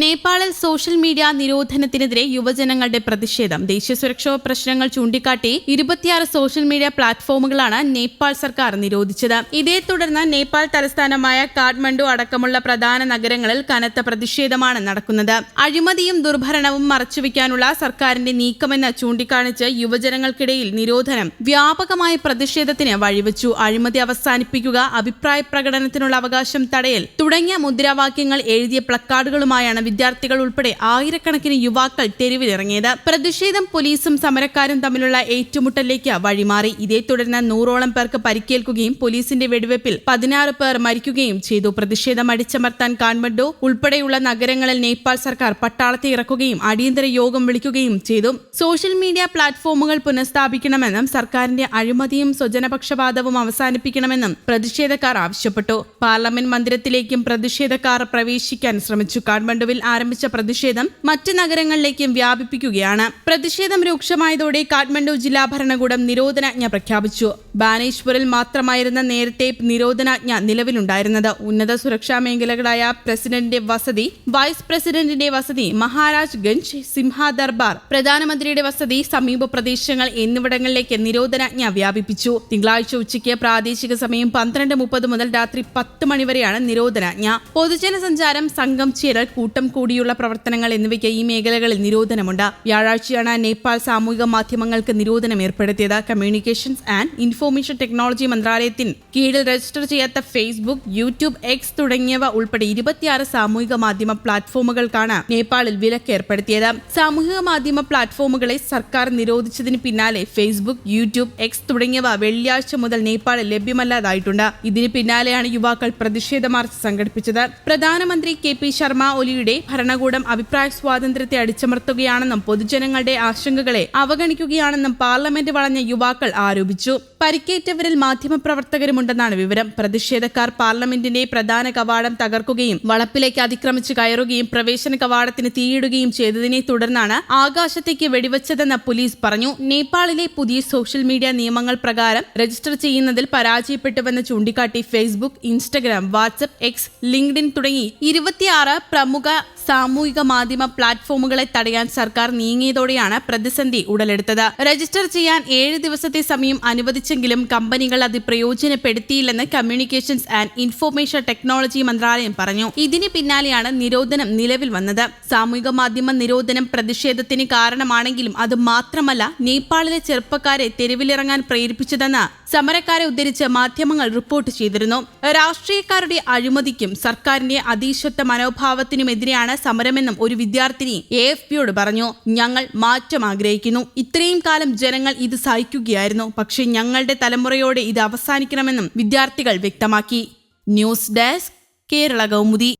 നേപ്പാളിൽ social media നിരോധനത്തിനെതിരെ യുവജനങ്ങളുടെ പ്രതിഷേധം. ദേശീയ സുരക്ഷാ പ്രശ്നങ്ങൾ ചൂണ്ടിക്കാട്ടി ഇരുപത്തിയാറ് സോഷ്യൽ മീഡിയ പ്ലാറ്റ്ഫോമുകളാണ് നേപ്പാൾ സർക്കാർ നിരോധിച്ചത്. ഇതേ തുടർന്ന് നേപ്പാൾ തലസ്ഥാനമായ കാഠ്മണ്ഡു അടക്കമുള്ള പ്രധാന നഗരങ്ങളിൽ കനത്ത പ്രതിഷേധമാണ് നടക്കുന്നത്. അഴിമതിയും ദുർഭരണവും മറച്ചുവെക്കാനുള്ള സർക്കാരിന്റെ നീക്കമെന്ന് ചൂണ്ടിക്കാണിച്ച് യുവജനങ്ങൾക്കിടയിൽ നിരോധനം വ്യാപകമായ പ്രതിഷേധത്തിന് വഴിവെച്ചു. അഴിമതി അവസാനിപ്പിക്കുക അഭിപ്രായ പ്രകടനത്തിനുള്ള അവകാശം തടയൽ തുടങ്ങിയ മുദ്രാവാക്യങ്ങൾ എഴുതിയ പ്ലക്കാർഡുകളുമായാണ് വിദ്യാർത്ഥികൾ ഉൾപ്പെടെ ആയിരക്കണക്കിന് യുവാക്കൾ തെരുവിലിറങ്ങിയത്. പ്രതിഷേധം പോലീസും സമരക്കാരും തമ്മിലുള്ള ഏറ്റുമുട്ടലിലേക്ക് വഴിമാറി. ഇതേ തുടർന്ന് നൂറോളം പേർക്ക് പരിക്കേൽക്കുകയും പോലീസിന്റെ വെടിവെപ്പിൽ പതിനാറ് പേർ മരിക്കുകയും ചെയ്തു. പ്രതിഷേധം അടിച്ചമർത്താൻ കാൺമണ്ഡു ഉൾപ്പെടെയുള്ള നഗരങ്ങളിൽ നേപ്പാൾ സർക്കാർ പട്ടാളത്തെ ഇറക്കുകയും അടിയന്തര യോഗം വിളിക്കുകയും ചെയ്തു. സോഷ്യൽ മീഡിയ പ്ലാറ്റ്ഫോമുകൾ പുനഃസ്ഥാപിക്കണമെന്നും സർക്കാരിന്റെ അഴിമതിയും സ്വജനപക്ഷപാതവും അവസാനിപ്പിക്കണമെന്നും പ്രതിഷേധക്കാർ ആവശ്യപ്പെട്ടു. പാർലമെന്റ് മന്ദിരത്തിലേക്കും പ്രതിഷേധക്കാർ പ്രവേശിക്കാൻ ശ്രമിച്ചു. കാഠ്മണ്ഡുവിൽ ആരംഭിച്ച പ്രതിഷേധം മറ്റ് നഗരങ്ങളിലേക്കും വ്യാപിപ്പിക്കുകയാണ്. പ്രതിഷേധം രൂക്ഷമായതോടെ കാഠ്മണ്ഡു ജില്ലാ ഭരണകൂടം നിരോധനാജ്ഞ പ്രഖ്യാപിച്ചു. ബാനേശ്വറിൽ മാത്രമായിരുന്ന നേരത്തെ നിരോധനാജ്ഞ നിലവിലുണ്ടായിരുന്നത്. ഉന്നത സുരക്ഷാ മേഖലകളായ പ്രസിഡന്റിന്റെ വസതി വൈസ് പ്രസിഡന്റിന്റെ വസതി മഹാരാജ് ഗഞ്ച് സിംഹ ദർബാർ പ്രധാനമന്ത്രിയുടെ വസതി സമീപ പ്രദേശങ്ങൾ എന്നിവിടങ്ങളിലേക്ക് നിരോധനാജ്ഞ വ്യാപിപ്പിച്ചു. തിങ്കളാഴ്ച ഉച്ചയ്ക്ക് പ്രാദേശിക സമയം പന്ത്രണ്ട് മുപ്പത് മുതൽ രാത്രി പത്ത് മണിവരെയാണ് നിരോധനാജ്ഞ. പൊതുജന സഞ്ചാരം സംഘം ചേരൽ കൂട്ടം കൂടിയുള്ള പ്രവർത്തനങ്ങൾ എന്നിവയ്ക്ക് ഈ മേഖലകളിൽ നിരോധനമുണ്ട്. വ്യാഴാഴ്ചയാണ് നേപ്പാൾ സാമൂഹിക മാധ്യമങ്ങൾക്ക് നിരോധനം ഏർപ്പെടുത്തിയത്. കമ്മ്യൂണിക്കേഷൻസ് ആൻഡ് ഇൻഫോർമേഷൻ ടെക്നോളജി മന്ത്രാലയത്തിന് കീഴിൽ രജിസ്റ്റർ ചെയ്യാത്ത ഫേസ്ബുക്ക് യൂട്യൂബ് എക്സ് തുടങ്ങിയവ ഉൾപ്പെടെ ഇരുപത്തിയാറ് സാമൂഹിക മാധ്യമ പ്ലാറ്റ്ഫോമുകൾക്കാണ് നേപ്പാളിൽ വിലക്ക് ഏർപ്പെടുത്തിയത്. സാമൂഹിക മാധ്യമ പ്ലാറ്റ്ഫോമുകളെ സർക്കാർ നിരോധിച്ചതിന് പിന്നാലെ ഫേസ്ബുക്ക് യൂട്യൂബ് എക്സ് തുടങ്ങിയവ വെള്ളിയാഴ്ച മുതൽ നേപ്പാളിൽ ലഭ്യമല്ലാതായിട്ടുണ്ട്. ഇതിന് പിന്നാലെയാണ് യുവാക്കൾ പ്രതിഷേധ മാർച്ച് സംഘടിപ്പിച്ചത്. പ്രധാനമന്ത്രി കെ പി ശർമ്മ ഒലിയുടെ ഭരണകൂടം അഭിപ്രായ സ്വാതന്ത്ര്യത്തെ അടിച്ചമർത്തുകയാണെന്നും പൊതുജനങ്ങളുടെ ആശങ്കകളെ അവഗണിക്കുകയാണെന്നും പാർലമെന്റ് വളഞ്ഞ യുവാക്കൾ ആരോപിച്ചു. പരിക്കേറ്റവരിൽ മാധ്യമപ്രവർത്തകരുമുണ്ടെന്നാണ് വിവരം. പ്രതിഷേധക്കാർ പാർലമെന്റിന്റെ പ്രധാന കവാടം തകർക്കുകയും വളപ്പിലേക്ക് അതിക്രമിച്ച് കയറുകയും പ്രവേശന കവാടത്തിന് തീയിടുകയും ചെയ്തതിനെ തുടർന്നാണ് ആകാശത്തേക്ക് വെടിവെച്ചതെന്ന് പോലീസ് പറഞ്ഞു. നേപ്പാളിലെ പുതിയ സോഷ്യൽ മീഡിയ നിയമങ്ങൾ പ്രകാരം രജിസ്റ്റർ ചെയ്യുന്നതിൽ പരാജയപ്പെട്ടുവെന്ന് ചൂണ്ടിക്കാട്ടി Facebook Instagram WhatsApp X LinkedIn തുടങ്ങി ഇരുപത്തിയാറ് പ്രമുഖ സാമൂഹിക മാധ്യമ പ്ലാറ്റ്ഫോമുകളെ തടയാൻ സർക്കാർ നീങ്ങിയതോടെയാണ് പ്രതിസന്ധി ഉടലെടുത്തത്. രജിസ്റ്റർ ചെയ്യാൻ ഏഴ് ദിവസത്തെ സമയം അനുവദിച്ചെങ്കിലും കമ്പനികൾ അത് പ്രയോജനപ്പെടുത്തിയില്ലെന്ന് കമ്മ്യൂണിക്കേഷൻസ് ആൻഡ് ഇൻഫോർമേഷൻ ടെക്നോളജി മന്ത്രാലയം പറഞ്ഞു. ഇതിന് പിന്നാലെയാണ് നിരോധനം നിലവിൽ വന്നത്. സാമൂഹിക മാധ്യമ നിരോധനം പ്രതിഷേധത്തിന് കാരണമാണെങ്കിലും അത് മാത്രമല്ല നേപ്പാളിലെ ചെറുപ്പക്കാരെ തെരുവിലിറങ്ങാൻ പ്രേരിപ്പിച്ചതെന്ന് സമരക്കാരെ ഉദ്ധരിച്ച് മാധ്യമങ്ങൾ റിപ്പോർട്ട് ചെയ്തിരുന്നു. രാഷ്ട്രീയക്കാരുടെ അഴിമതിക്കും സർക്കാരിന്റെ അതീശത്വ മനോഭാവത്തിനുമെതിരെയാണ് സമരമെന്നും ഒരു വിദ്യാർത്ഥിനി എ എഫ് പിയോട് പറഞ്ഞു. ഞങ്ങൾ മാറ്റം ആഗ്രഹിക്കുന്നു. ഇത്രയും കാലം ജനങ്ങൾ ഇത് സഹിക്കുകയായിരുന്നു. പക്ഷേ ഞങ്ങളുടെ തലമുറയോടെ ഇത് അവസാനിക്കണമെന്നും വിദ്യാർത്ഥികൾ വ്യക്തമാക്കി. News desk Kerala Kaumudi.